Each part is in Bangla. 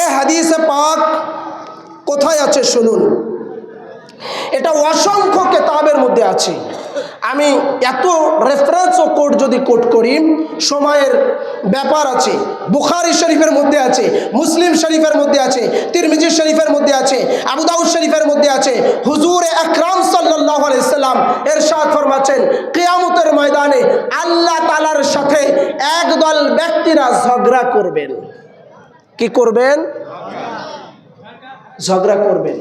এ হাদিসে পাক কোথায় আছে শুনুন। এটা অসংখ্য কেতাবের মধ্যে আছে। আমি এত রেফারেন্স ও কোড যদি কোট করি, সময়ের ব্যাপার আছে, বুখারি শরীফের মধ্যে আছে, মুসলিম শরীফের মধ্যে আছে, তিরমিজি শরীফের মধ্যে আছে আবুদাউদ শরীফের মধ্যে আছে, হুজুর আকরাম সাল্লাহ আলাইসাল্লাম এরশাদ ফরমাচ্ছেন, কিয়ামতের ময়দানে আল্লাহ তালার সাথে একদল ব্যক্তিরা ঝগড়া করবেন। কি করবেন? ঝগড়া করবেন।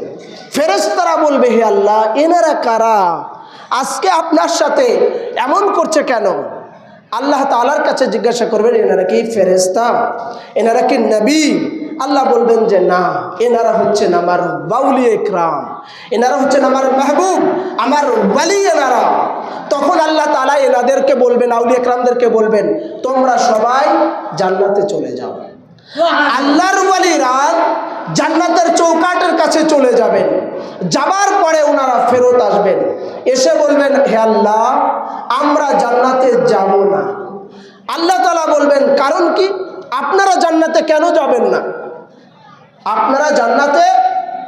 ফেরেশতারা বলবে, হে আল্লাহ, এনারা কারা? আজকে আপনার সাথে এমন করছে কেন? আল্লাহ তালার কাছে জিজ্ঞাসা করবেন, এনারা কি ফেরেস্তা এনারা কি নবী? আল্লাহ বলবেন যে, না, এনারা হচ্ছেন আমার বাউলি একরাম। এনারা হচ্ছেন আমার মাহবুব, আমার বালি এনারা। তখন আল্লাহ তালা এনাদেরকে বলবেন আউলি একরামদেরকে বলবেন, তোমরা সবাই জান্নাতে চলে যাও। আল্লাহর ওয়ালিরা জান্নাতের চৌকাটের কাছে চলে যাবেন। যাবার পরে ওনারা ফেরত আসবেন। এসে বলবেন, হে আল্লাহ, আমরা জান্নাতে যাব না। আল্লাহ তালা বলবেন, কারণ কি? আপনারা জান্নাতে কেন যাবেন না? আপনারা জান্নাতে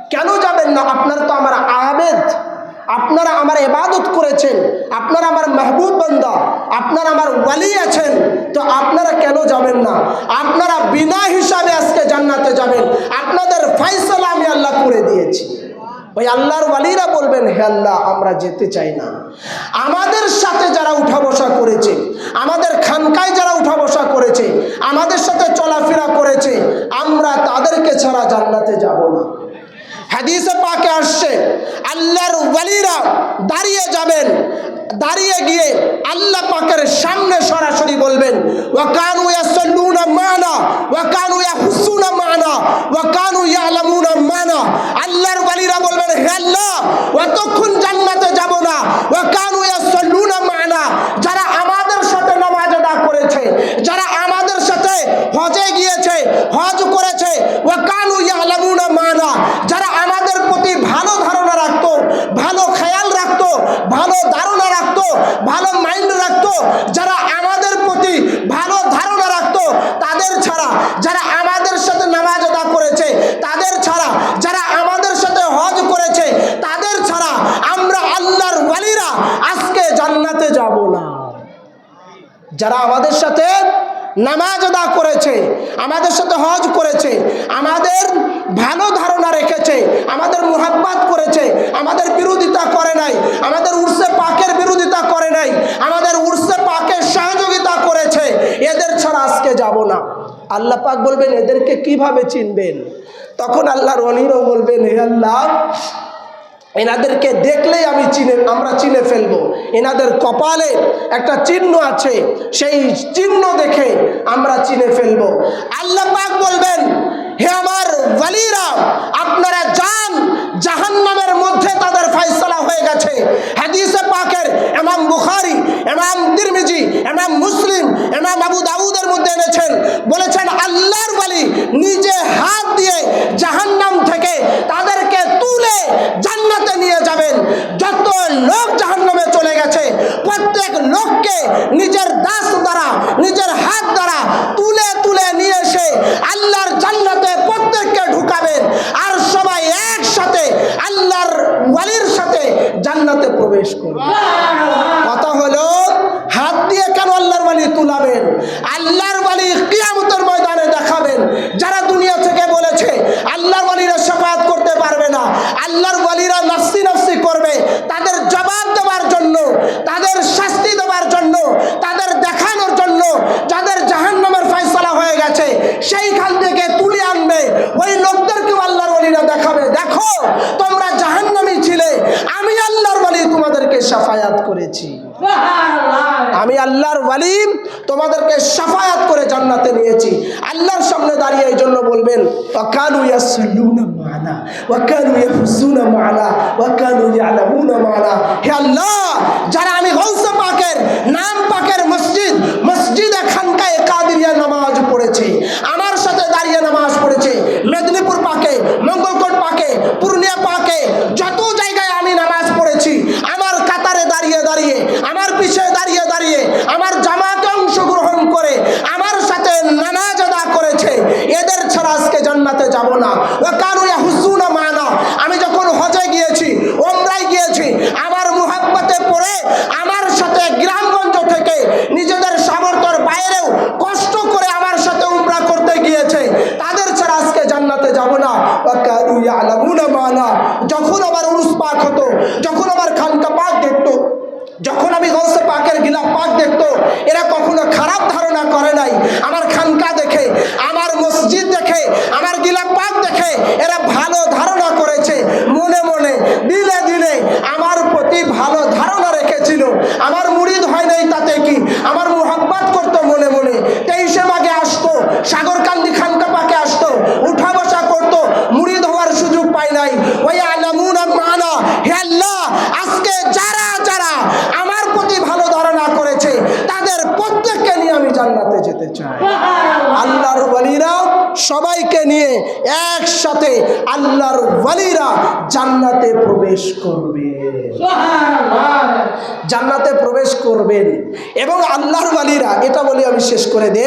কেন যাবেন না? আপনার তো আমার আবেদ। আপনারা আমার এবাদত করেছেন, আপনারা আমার মাহবুব বান্দা, আপনারা আমার ওয়ালি আছেন, তো আপনারা কেন যাবেন না? আপনারা বিনা হিসাবে আজকে জান্নাতে যাবেন। আপনাদের ফাইসলা আমি আল্লাহ করে দিয়েছি। ওই আল্লাহর ওয়ালিরা বলবেন, হে আল্লাহ, আমরা যেতে চাই না। আমাদের সাথে যারা উঠা বসা করেছে, আমাদের খানকায় যারা উঠা বসা করেছে, আমাদের সাথে চলাফেরা করেছে, আমরা তাদেরকে ছাড়া জান্নাতে যাব না। হাদিসে পাকে আসছে, আল্লাহর ওয়ালিরা দাঁড়িয়ে যাবেন, দাঁড়িয়ে গিয়ে আল্লাহ পাকের সামনে সরাসরি বলবেন ওয়াকানু ইয়াসাল্লুনা মানা ওয়াকানু ইয়াহুসুনা মানা ওয়াকানু ইয়ালামুনা মানা আল্লাহর ওয়ালিরা বলবেন হে আল্লাহ অতক্ষণ জান্নাতে যাব না ওয়াকানু ইয়াসাল্লুনা মানা যারা আমাদের সাথে নামাজ আদা করেছে যারা আমাদের সাথে হজে গিয়েছে হজ করেছে ওয়াকানু ইয়ালামুনা মানা যারা আমাদের প্রতি ভালো ধারণা রাখতো ভালো খেয়াল রাখতো ভালো ধারণা রাখতো ভালো মাইন্ড রাখতো যারা আমাদের প্রতি ভালো ধারণা রাখতো তাদের ছাড়া যারা আমাদের সাথে নামাজ আদা করেছে তাদের ছাড়া যারা আমাদের সাথে হজ করেছে তাদের ছাড়া আমরা আল্লাহর ওয়ালিরা আজকে জান্নাতে যাব না যারা আমাদের সাথে নামাজ আদা করেছে, আমাদের সাথে হজ করেছে, আমাদের ভালো ধারণা রেখেছে, আমাদের মোহাব্বাত করেছে, আমাদের বিরোধিতা করে নাই, আমাদের উর্সে পাকের বিরোধিতা করে নাই, আমাদের উর্সে পাকের সহযোগিতা করেছে, এদের ছাড়া আজকে যাব না। আল্লাহ পাক বলবেন, এদেরকে কীভাবে চিনবেন? তখন আল্লাহর অনিরও বলবেন, হে আল্লাহ, এনাদেরকে দেখলেই আমি চিনে, আমরা এনাদের কপালে একটা চিহ্ন আছে, সেই চিহ্ন দেখে আমরা চিনে ফেলব। আল্লাহ পাক বলবেন, হে আমার ওয়ালিরা, আপনারা যান জাহান্নামের মধ্যে তাদের ফয়সালা হয়ে গেছে। হাদিসে পাকের এমাম বুখারি এমাম তিরমিজি এমাম মুসলিম এমাম আবু দাউদের মধ্যে এনেছেন। বলেছেন, আল্লাহর ওয়ালি নিজে হাত দিয়ে জাহান্নাম থেকে তাদেরকে তুলে জান্নাতে নিয়ে যাবেন যত লোক জাহান্নামে চলে গেছে প্রত্যেক লোককে নিজের দাস দ্বারা নিজের হাত দ্বারা তুলে তুলে নিয়ে এসে আল্লাহর জান্নাতে প্রত্যেককে ঢুকাবেন আর সবাই একসাথে আল্লাহর ওয়ালির সাথে জান্নাতে প্রবেশ করবে কথা হলো হাত দিয়ে কেন আল্লাহর ওয়ালি তুলাবেন আল্লাহর ওয়ালি কিয়ামতের ময়দানে দেখাবেন যারা দুনিয়া থেকে বলেছে আল্লাহর ওয়ালিরা সাফায়াত করতে পারবে না আল্লাহর ওয়ালিরা নাফসি নাফসি করবে তাদের জবাব দেওয়ার জন্য তাদের শাস্তি দেওয়ার জন্য তাদের দেখানোর জন্য যাদের জাহান্নামের ফয়সালা হয়ে গেছে সেইখান থেকে তুলে আনবে ওই লোকদেরকেও আল্লাহর ওয়ালিরা দেখাবে দেখো তোমরা জাহান্নামী ছিলে আমি আল্লাহর ওয়ালি তোমাদেরকে সাফায়াত করেছি। আমি আল্লাহর ওয়ালিম তোমাদেরকে সাফায়াত করে জান্নাতে নিয়েছি। আল্লাহর সামনে দাঁড়িয়ে এই জন্য বলবেন ওয়াকানু ইয়াসল্লুনা মানা ওয়াকানু ইয়াফুসুনা মানা ওয়াকানু ইয়ালামুনা মানা। হে আল্লাহ যারা আমি গৌসে পাকের নাম ধারণা করে নাই। আমার খানকা দেখে, আমার মসজিদ দেখে, আমার গিলাপাত দেখে, এরা ভালো ধারণা করেছে। একসাথে আল্লাহর ওয়ালিরা জান্নাতে প্রবেশ করবে। জান্নাতে প্রবেশ করবেন। এবং আল্লাহর ওয়ালিরা এটা বলে আমি শেষ করে দে